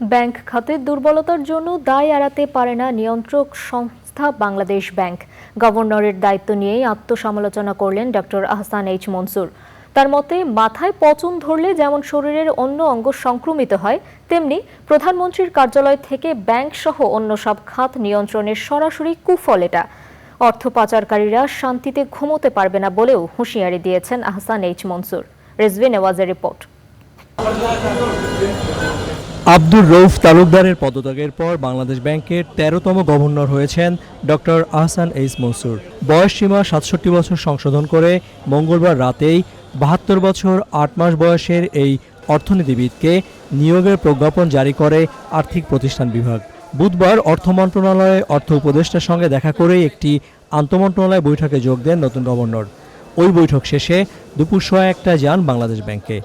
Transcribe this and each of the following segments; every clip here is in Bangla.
ব্যাংক খাতের দুর্বলতার জন্য দায় এড়াতে পারে না নিয়ন্ত্রক সংস্থা বাংলাদেশ ব্যাংক। গভর্নরের দায়িত্ব নিয়েই আত্মসমালোচনা করলেন ডক্টর আহসান এইচ মনসুর। তার মতে, মাথায় পচন ধরলে যেমন শরীরের অন্য অঙ্গ সংক্রমিত হয়, তেমনি প্রধানমন্ত্রীর কার্যালয় থেকে ব্যাংক সহ অন্য সব খাত নিয়ন্ত্রণের সরাসরি কুফল এটা। অর্থ পাচারকারীরা শান্তিতে ঘুমোতে পারবে না বলেও হুঁশিয়ারি দিয়েছেন আহসান এইচ মনসুর। রেজভি নেওয়াজের রিপোর্ট। আব্দুর রৌফ তালুকদারের পদত্যাগের পর বাংলাদেশ ব্যাংকের তেরোতম গভর্নর হয়েছেন ডক্টর আহসান এইস মনসুর। বয়স সীমা সাতষট্টি বছর সংশোধন করে মঙ্গলবার রাতেই বাহাত্তর বছর আট মাস বয়সের এই অর্থনীতিবিদকে নিয়োগের প্রজ্ঞাপন জারি করে আর্থিক প্রতিষ্ঠান বিভাগ। বুধবার অর্থ মন্ত্রণালয়ে অর্থ উপদেষ্টার সঙ্গে দেখা করেই একটি আন্তমন্ত্রণালয় বৈঠকে যোগ দেন নতুন গভর্নর। ওই বৈঠক শেষে দুপুর সোয়া একটা যান বাংলাদেশ ব্যাংকে।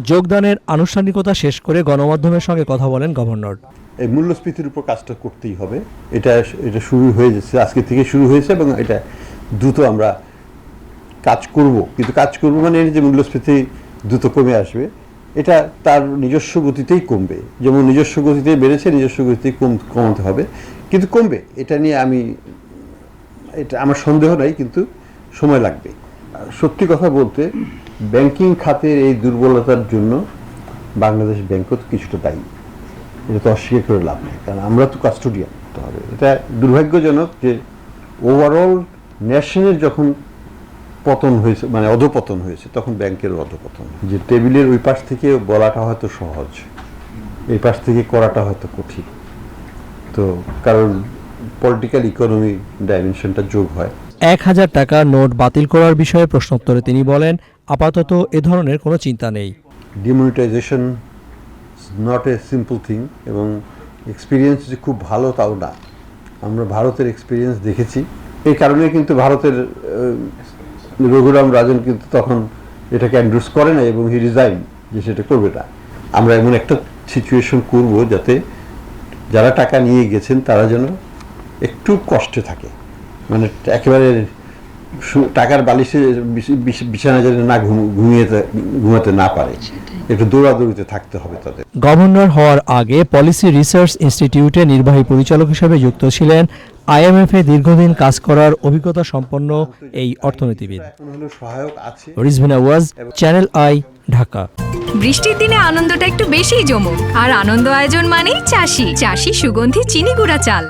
যোগদানের আনুষ্ঠানিকতা শেষ করে গণমাধ্যমের সঙ্গে কথা বলেন গভর্নর। এই মূল্যস্ফীতির উপর কাজটা করতেই হবে। এটা এটা শুরু হয়ে যাচ্ছে, আজকে থেকে শুরু হয়েছে এবং এটা দ্রুত আমরা কাজ করব। কিন্তু কাজ করব মানে যে মূল্যস্ফীতি দ্রুত কমে আসবে, এটা তার নিজস্ব গতিতেই কমবে। যেমন নিজস্ব গতিতে বেড়েছে, নিজস্ব গতিতে কম, কমাতে হবে। কিন্তু কমবে, এটা নিয়ে আমি, এটা আমার সন্দেহ নাই, কিন্তু সময় লাগবে। সত্যি কথা বলতে ব্যাংকিং খাতের এই দুর্বলতার জন্য বাংলাদেশ ব্যাংকও তো কিছুটা দায়ী। এটা তো অস্বীকার করে লাভ নেই, কারণ আমরা তো কাস্টোডিয়ান হতে হবে। এটা দুর্ভাগ্যজনক যে ওভারঅল ন্যাশনের যখন পতন হয়েছে মানে অধপতন হয়েছে, তখন ব্যাংকেরও অধপতন। যে টেবিলের ওই পাশ থেকে বলাটা হয়তো সহজ, এই পাশ থেকে করাটা হয়তো কঠিন। তো কারণ পলিটিক্যাল ইকোনমি ডাইমেনশনটা যোগ হয়। এক হাজার টাকা নোট বাতিল করার বিষয়ে প্রশ্নোত্তরে তিনি বলেন, আপাতত এ ধরনের কোনো চিন্তা নেই। Demonetization not a simple thing এবং এক্সপিরিয়েন্স যে খুব ভালো তাও না। আমরা ভারতের এক্সপিরিয়েন্স দেখেছি। এই কারণে কিন্তু ভারতের রঘুরাম রাজন কিন্তু তখন এটাকে অ্যান্ড্রোস করে না এবং হি রিজাইন যে সেটা করবে না। আমরা এমন একটা সিচুয়েশন করব যাতে যারা টাকা নিয়ে গেছেন তারা যেন একটু কষ্টে থাকে। মানে একেবারে টাকার বালিশে বিছ- বিছ- বিছানা যেন না ঘুমিয়ে ঘুমাতে না পারে। একটু দৌড়াদৌড়িতে থাকতে হবে তাদের। গভর্নর হওয়ার আগে পলিসি রিসার্চ ইনস্টিটিউটে নির্বাহী পরিচালক হিসেবে যুক্ত ছিলেন আইএমএফে দীর্ঘদিন কাজ করার অভিজ্ঞতা সম্পন্ন এই অর্থনীতিবিদ। সহায়ক আছে। রিজভিনা ওয়াজ চ্যানেল আই ঢাকা। বৃষ্টির দিনে আনন্দটা একটু বেশিই জমুক। আর আনন্দ আয়োজন মানেই চাষি। চাষি সুগন্ধি চিনি গুঁড়া চাল।